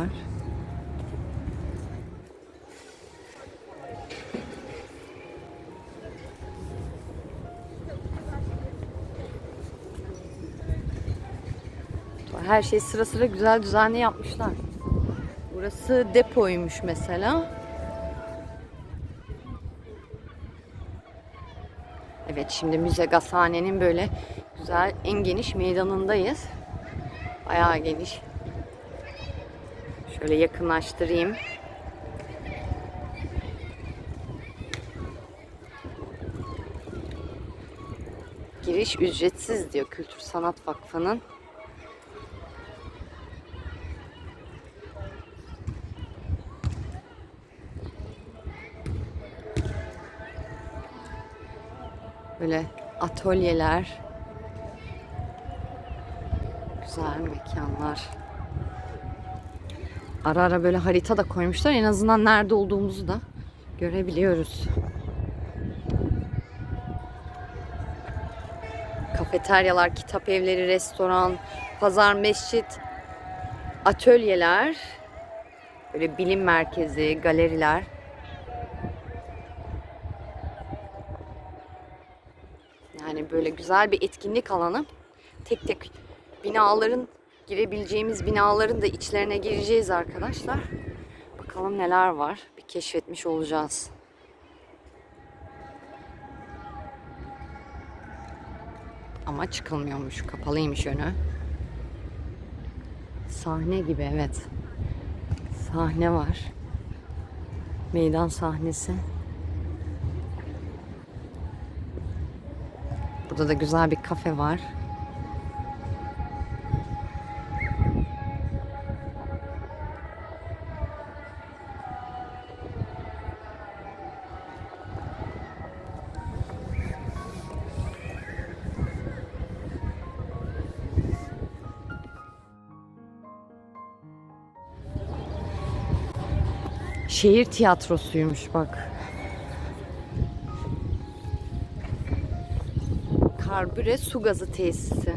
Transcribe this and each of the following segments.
Var. Her şey sıra sıra güzel düzenli yapmışlar. Burası depoymuş mesela. Evet şimdi Müze Gazhane'nin böyle güzel en geniş meydanındayız. Bayağı geniş. Şöyle yakınlaştırayım. Giriş ücretsiz diyor Kültür Sanat Vakfı'nın. Böyle atölyeler. Güzel mekanlar. Ara ara böyle harita da koymuşlar. En azından nerede olduğumuzu da görebiliyoruz. Kafeteryalar, kitap evleri, restoran, pazar, mescit, atölyeler, böyle bilim merkezi, galeriler. Yani böyle güzel bir etkinlik alanı. Tek tek binaların girebileceğimiz binaların da içlerine gireceğiz arkadaşlar. Bakalım neler var. Bir keşfetmiş olacağız. Ama çıkılmıyormuş. Kapalıymış önü. Sahne gibi evet. Sahne var. Meydan sahnesi. Burada da güzel bir kafe var. Şehir tiyatrosuymuş bak. Karbüre su gazı tesisi.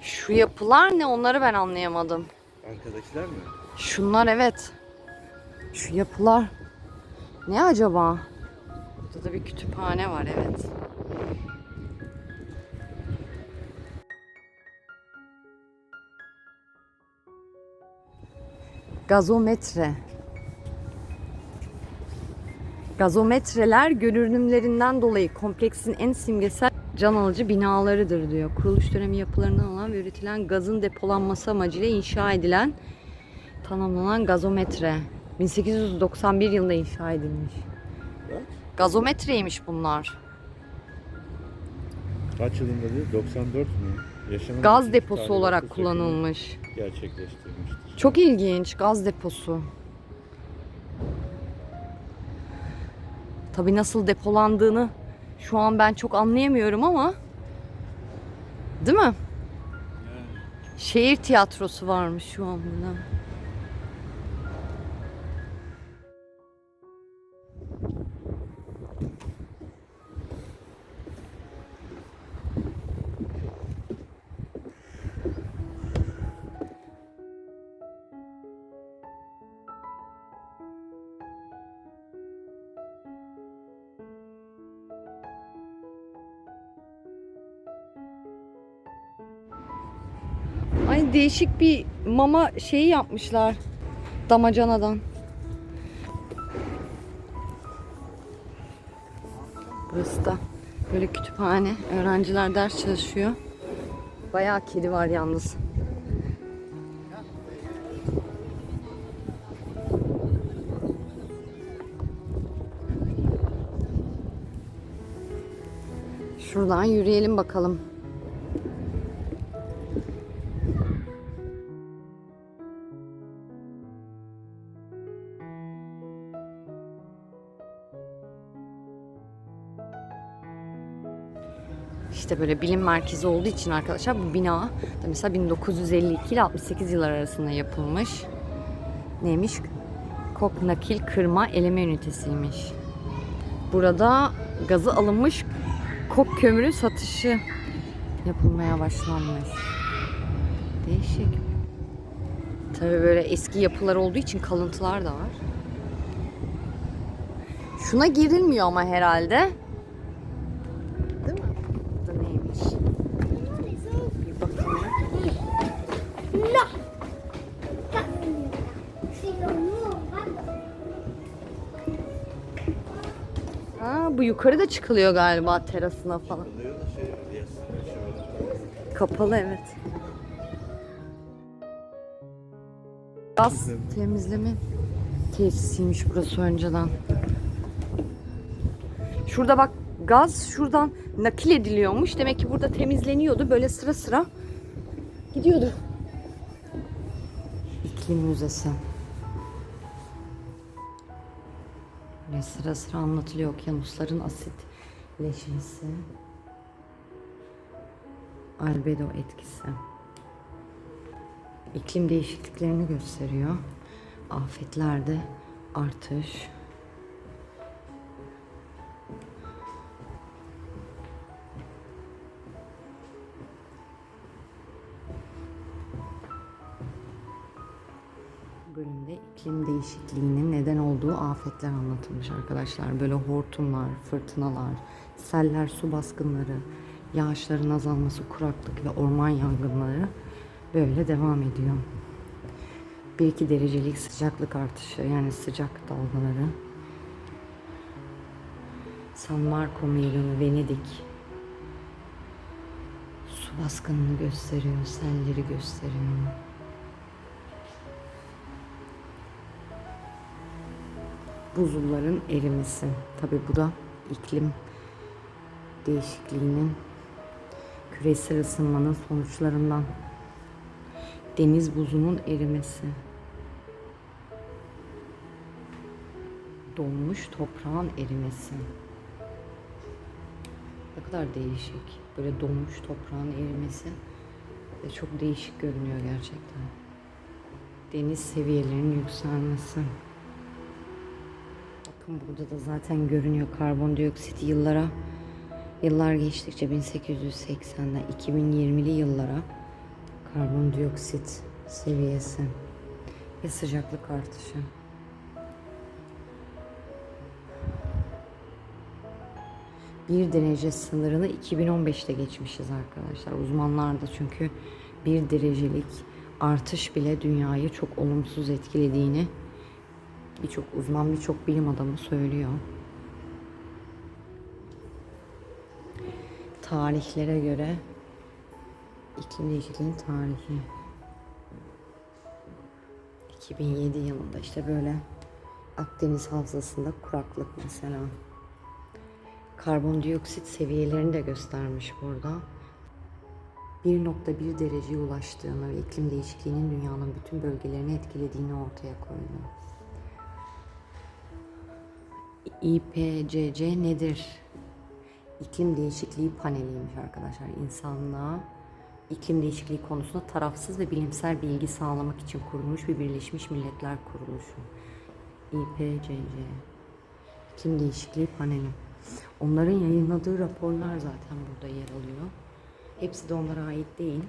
Şu yapılar ne onları ben anlayamadım. Arkadakiler mi? Şunlar evet. Şu yapılar ne acaba? Burada da bir kütüphane var evet. Gazometre. Gazometreler görünümlerinden dolayı kompleksin en simgesel can alıcı binalarıdır diyor. Kuruluş dönemi yapılarından olan ve üretilen gazın depolanması amacıyla inşa edilen tanımlanan gazometre. 1891 yılında inşa edilmiş. Gazometreymiş bunlar. Kaç yılında diyor? 94 mü? Yaşanan Gaz deposu olarak kullanılmış. Ekim'de Gerçekleştirilmiştir. Çok ilginç gaz deposu. Tabii nasıl depolandığını şu an ben çok anlayamıyorum ama değil mi? Şehir tiyatrosu varmış şu an burada. Değişik bir mama şeyi yapmışlar damacanadan. Burası da böyle kütüphane. Öğrenciler ders çalışıyor. Bayağı kedi var yalnız. Şuradan yürüyelim bakalım. Böyle bilim merkezi olduğu için arkadaşlar bu bina mesela 1952 ile 68 yıllar arasında yapılmış. Neymiş? Kok nakil kırma eleme ünitesiymiş. Burada gazı alınmış kok kömürü satışı yapılmaya başlanmış. Değişik. Tabii böyle eski yapılar olduğu için kalıntılar da var. Şuna girilmiyor ama herhalde. Yukarı da çıkılıyor galiba terasına falan. Şey. Kapalı evet. Gaz temizleme tesisiymiş burası önceden. Şurada bak gaz şuradan nakil ediliyormuş. Demek ki burada temizleniyordu. Böyle sıra sıra gidiyordu. İklim Müzesi. Böyle sıra sıra anlatılıyor okyanusların asitleşmesi. Albedo etkisi. İklim değişikliklerini gösteriyor. Afetlerde artış. İklim değişikliğinin neden olduğu afetler anlatılmış arkadaşlar. Böyle hortumlar, fırtınalar, seller, su baskınları, yağışların azalması, kuraklık ve orman yangınları böyle devam ediyor. 1-2 derecelik sıcaklık artışı yani sıcak dalgaları. San Marco Meydanı, Venedik. Su baskınını gösteriyor, selleri gösteriyor. Buzulların erimesi. Tabi bu da iklim değişikliğinin küresel ısınmanın sonuçlarından. Deniz buzunun erimesi. Donmuş toprağın erimesi. Ne kadar değişik. Böyle donmuş toprağın erimesi ve çok değişik görünüyor gerçekten. Deniz seviyelerinin yükselmesi. Bakın burada da zaten görünüyor karbondioksit yıllara yıllar geçtikçe 1880'den 2020'li yıllara karbondioksit seviyesi ve sıcaklık artışı. Bir derece sınırını 2015'te geçmişiz arkadaşlar. Uzmanlar da çünkü bir derecelik artış bile dünyayı çok olumsuz etkilediğini birçok uzman, birçok bilim adamı söylüyor. Tarihlere göre iklim değişikliğinin tarihi 2007 yılında işte böyle Akdeniz havzasında kuraklık mesela. Karbondioksit seviyelerini de göstermiş burada. 1.1 dereceye ulaştığını ve iklim değişikliğinin dünyanın bütün bölgelerini etkilediğini ortaya koydu. İPCC nedir? İklim değişikliği paneliymiş arkadaşlar. İnsanlığa iklim değişikliği konusunda tarafsız ve bilimsel bilgi sağlamak için kurulmuş bir Birleşmiş Milletler Kuruluşu. İPCC. İklim değişikliği paneli. Onların yayınladığı raporlar zaten burada yer alıyor. Hepsi de onlara ait değil.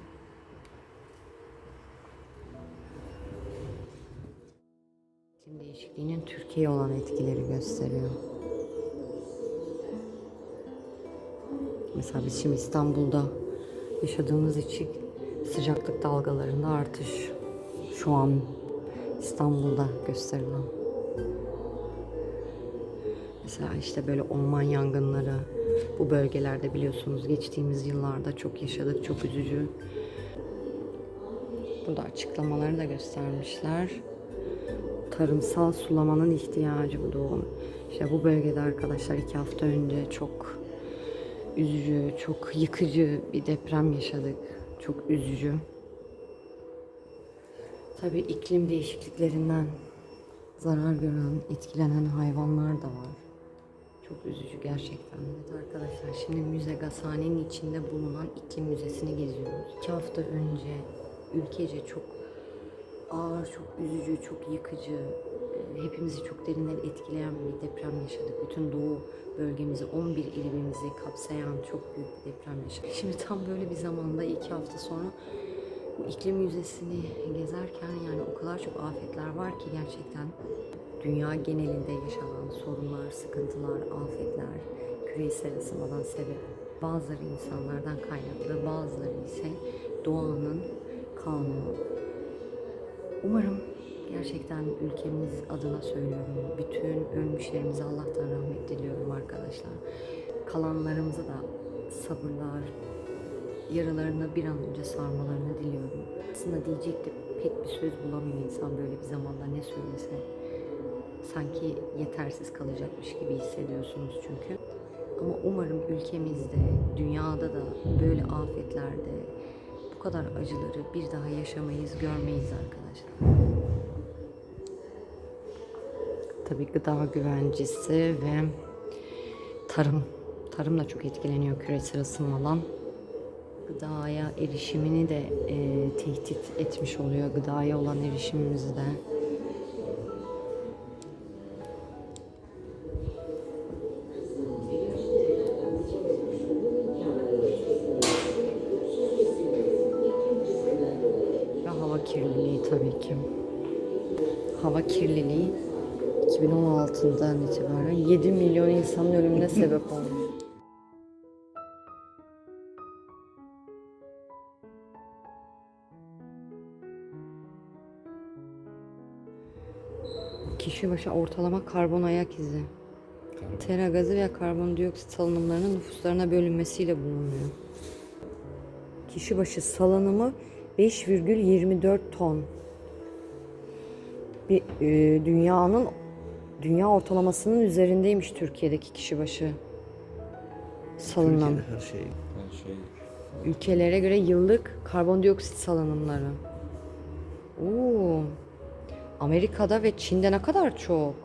Değişikliğinin Türkiye'ye olan etkileri gösteriyor. Mesela biz şimdi İstanbul'da yaşadığımız için sıcaklık dalgalarında artış şu an İstanbul'da gösterilen. Mesela işte böyle orman yangınları bu bölgelerde biliyorsunuz geçtiğimiz yıllarda çok yaşadık, çok üzücü. Burada açıklamaları da göstermişler tarımsal sulamanın ihtiyacı bu doğum. İşte bu bölgede arkadaşlar iki hafta önce çok üzücü, çok yıkıcı bir deprem yaşadık. Çok üzücü. Tabii iklim değişikliklerinden zarar gören, etkilenen hayvanlar da var. Çok üzücü gerçekten. Evet arkadaşlar şimdi Müze Gazhane'nin içinde bulunan iklim müzesini geziyoruz. İki hafta önce ülkece çok ağır, çok üzücü, çok yıkıcı e, hepimizi çok derinden etkileyen bir deprem yaşadık. Bütün doğu bölgemizi, 11 ilimizi kapsayan çok büyük bir deprem yaşadık. Şimdi tam böyle bir zamanda iki hafta sonra bu iklim yüzesini gezerken yani o kadar çok afetler var ki gerçekten dünya genelinde yaşanan sorunlar, sıkıntılar, afetler, küresel ısınmadan sebep. Bazıları insanlardan kaynaklı, bazıları ise doğanın kanunu. Umarım gerçekten ülkemiz adına söylüyorum. Bütün ölmüşlerimize Allah'tan rahmet diliyorum arkadaşlar. Kalanlarımıza da sabırlar, yaralarını bir an önce sarmalarını diliyorum. Aslında diyecek de pek bir söz bulamıyor insan böyle bir zamanda ne söylese. Sanki yetersiz kalacakmış gibi hissediyorsunuz çünkü. Ama umarım ülkemizde, dünyada da böyle afetlerde kadar acıları bir daha yaşamayız, görmeyiz arkadaşlar. Tabii gıda güvencesi ve tarım. Tarım da çok etkileniyor küresel ısınmadan. Gıdaya erişimini de e, tehdit etmiş oluyor. Gıdaya olan erişimimizi de. 2016'dan itibaren 7 milyon insanın ölümüne sebep oldu. Kişi başı ortalama karbon ayak izi. Tera gazı ve karbondioksit salınımlarının nüfuslarına bölünmesiyle bulunuyor. Kişi başı salınımı 5,24 ton. Bir, e, dünyanın dünya ortalamasının üzerindeymiş Türkiye'deki kişi başı salınım. Türkiye'de her şey. Her şey. Ülkelere göre yıllık karbondioksit salınımları. Oo. Amerika'da ve Çin'de ne kadar çok.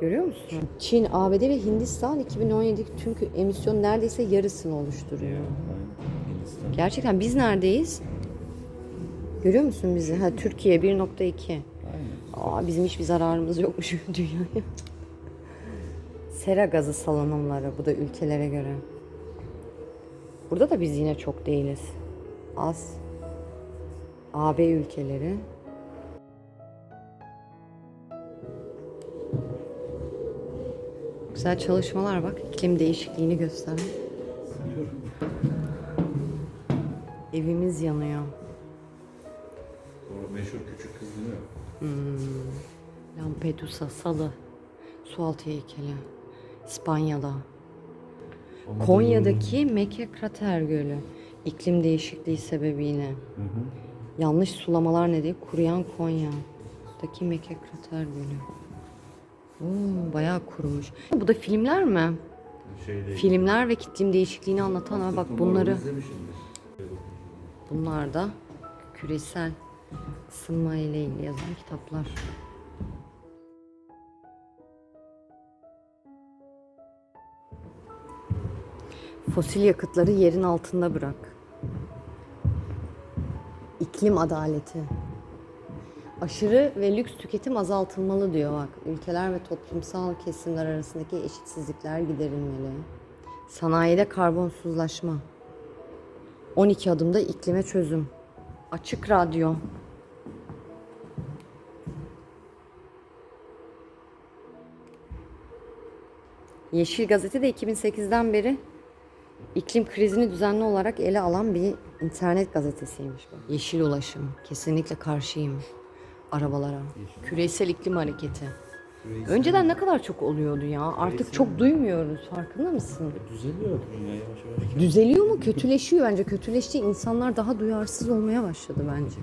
Görüyor musun? Çin, ABD ve Hindistan 2017 tüm emisyon neredeyse yarısını oluşturuyor. Gerçekten biz neredeyiz? Görüyor musun bizi? Ha Türkiye 1.2. Aa bizim hiçbir zararımız yokmuş dünyaya. Sera gazı salınımları bu da ülkelere göre. Burada da biz yine çok değiliz. Az. AB ülkeleri. Güzel çalışmalar bak. iklim değişikliğini gösteren. Evimiz yanıyor. O meşhur küçük kız değil mi? Lampedusa, Salı, Sualtı heykeli. İspanya'da. Onu Konya'daki Mekke Krater Gölü. iklim değişikliği sebebiyle. Hı hı. Yanlış sulamalar nedeniyle kuruyan Konya'daki Mekke Krater Gölü. Oo, bayağı kurumuş. Bu da filmler mi? Şey değil. Filmler ve iklim değişikliğini anlatan ha bak bunları. Bunlar da küresel ısınma ile ilgili yazan kitaplar. Fosil yakıtları yerin altında bırak. İklim adaleti. Aşırı ve lüks tüketim azaltılmalı diyor bak. Ülkeler ve toplumsal kesimler arasındaki eşitsizlikler giderilmeli. Sanayide karbonsuzlaşma. 12 adımda iklime çözüm. Açık radyo. Yeşil Gazete de 2008'den beri iklim krizini düzenli olarak ele alan bir internet gazetesiymiş bu. Yeşil ulaşım. Kesinlikle karşıyım arabalara. Küresel iklim hareketi. Önceden ne kadar çok oluyordu ya. Artık çok duymuyoruz. Farkında mısın? E, Düzeliyor dünya yavaş yavaş. Düzeliyor mu? Kötüleşiyor bence. Kötüleşti. insanlar daha duyarsız olmaya başladı bence.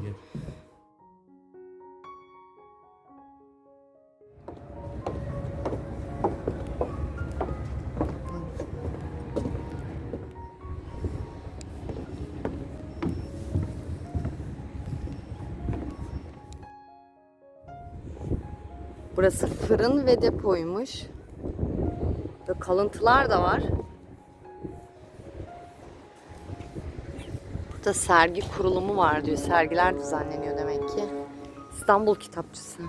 Burası fırın ve depoymuş. Ve kalıntılar da var. Burada sergi kurulumu var diyor. Sergiler düzenleniyor demek ki. İstanbul Kitapçısı.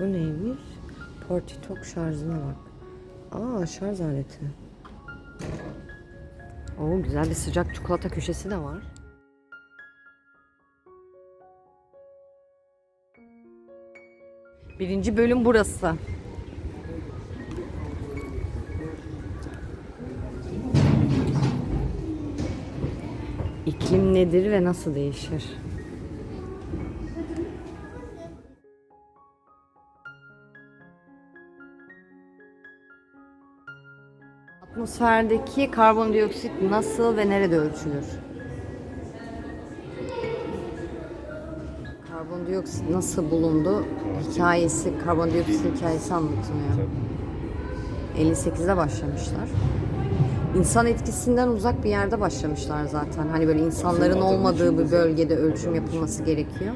Bu neymiş? Portitok şarjına bak. Aa şarj aleti. Oo güzel bir sıcak çikolata köşesi de var. Birinci bölüm burası. İklim nedir ve nasıl değişir? Atmosferdeki karbondioksit nasıl ve nerede ölçülür? Karbondioksit nasıl bulundu? Hikayesi, karbondioksit hikayesi anlatılıyor. 58'de başlamışlar. İnsan etkisinden uzak bir yerde başlamışlar zaten. Hani böyle insanların olmadığı bir bölgede ölçüm yapılması gerekiyor.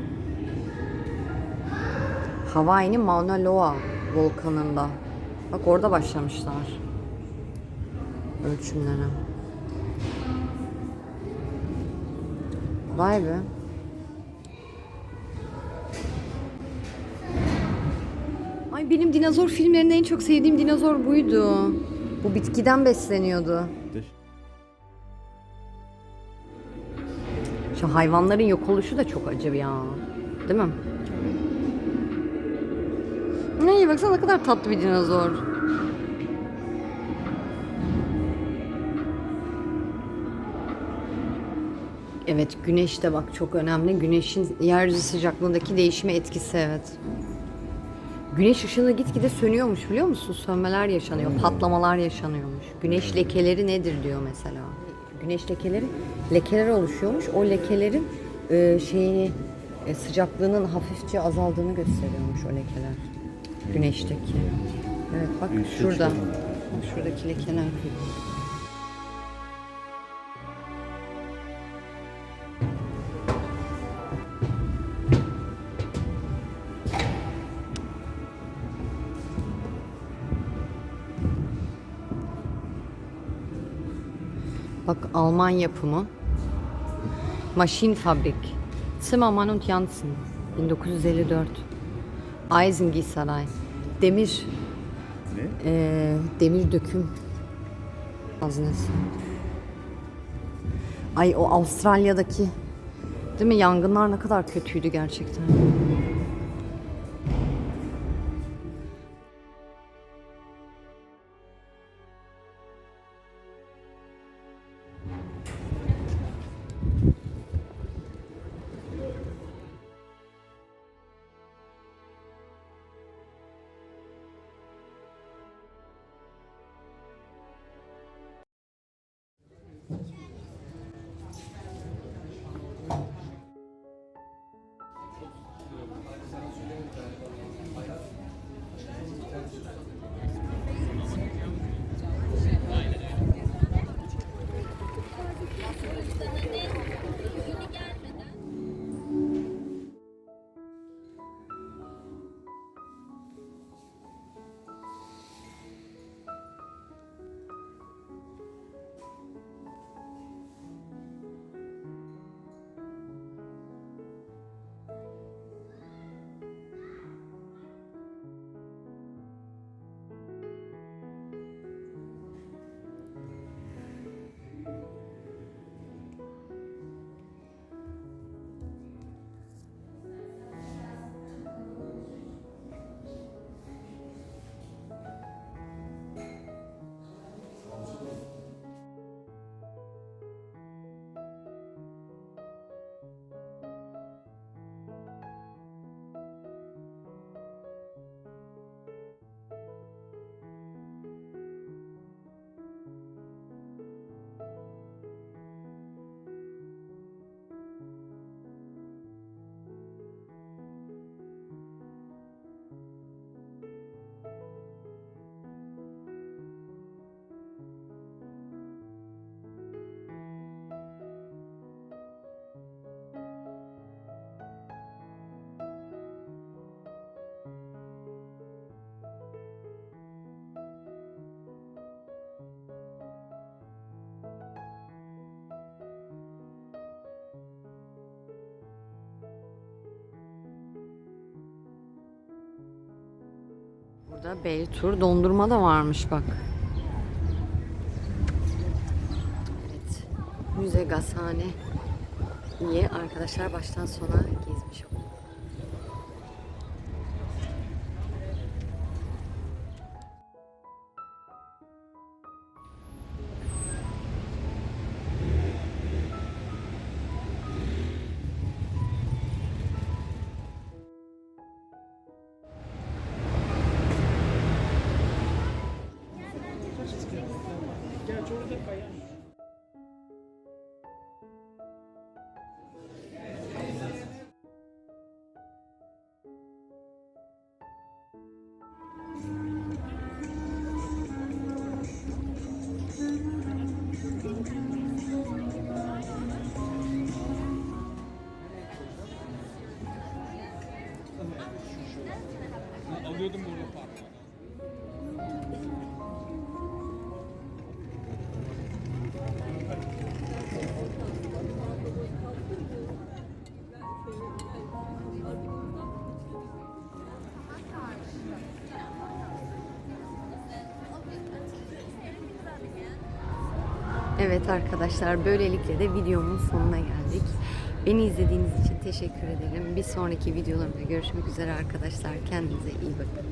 Hawaii'nin Mauna Loa volkanında. Bak orada başlamışlar ölçümlere. Vay be. Ay benim dinozor filmlerinde en çok sevdiğim dinozor buydu. Bu bitkiden besleniyordu. Şu hayvanların yok oluşu da çok acı ya. Değil mi? Ne iyi baksana ne kadar tatlı bir dinozor. Evet güneş de bak çok önemli. Güneşin yeryüzü sıcaklığındaki değişime etkisi evet. Güneş ışını gitgide sönüyormuş biliyor musun? Sönmeler yaşanıyor, patlamalar yaşanıyormuş. Güneş lekeleri nedir diyor mesela. Güneş lekeleri lekeler oluşuyormuş. O lekelerin e, şeyini e, sıcaklığının hafifçe azaldığını gösteriyormuş o lekeler. Güneşteki. Evet bak şurada. Bak Şuradaki lekeler. Alman yapımı. Maschinenfabrik. Zimmermann und Janssen. 1954. Eisengisaray. Demir. Ne? Ee, demir döküm haznesi. Ay o Avustralya'daki değil mi yangınlar ne kadar kötüydü gerçekten. Burada Beltur dondurma da varmış bak. Evet. Müze gazhane. İyi arkadaşlar baştan sona Evet arkadaşlar böylelikle de videomun sonuna geldik. Beni izlediğiniz için teşekkür ederim. Bir sonraki videolarımda görüşmek üzere arkadaşlar. Kendinize iyi bakın.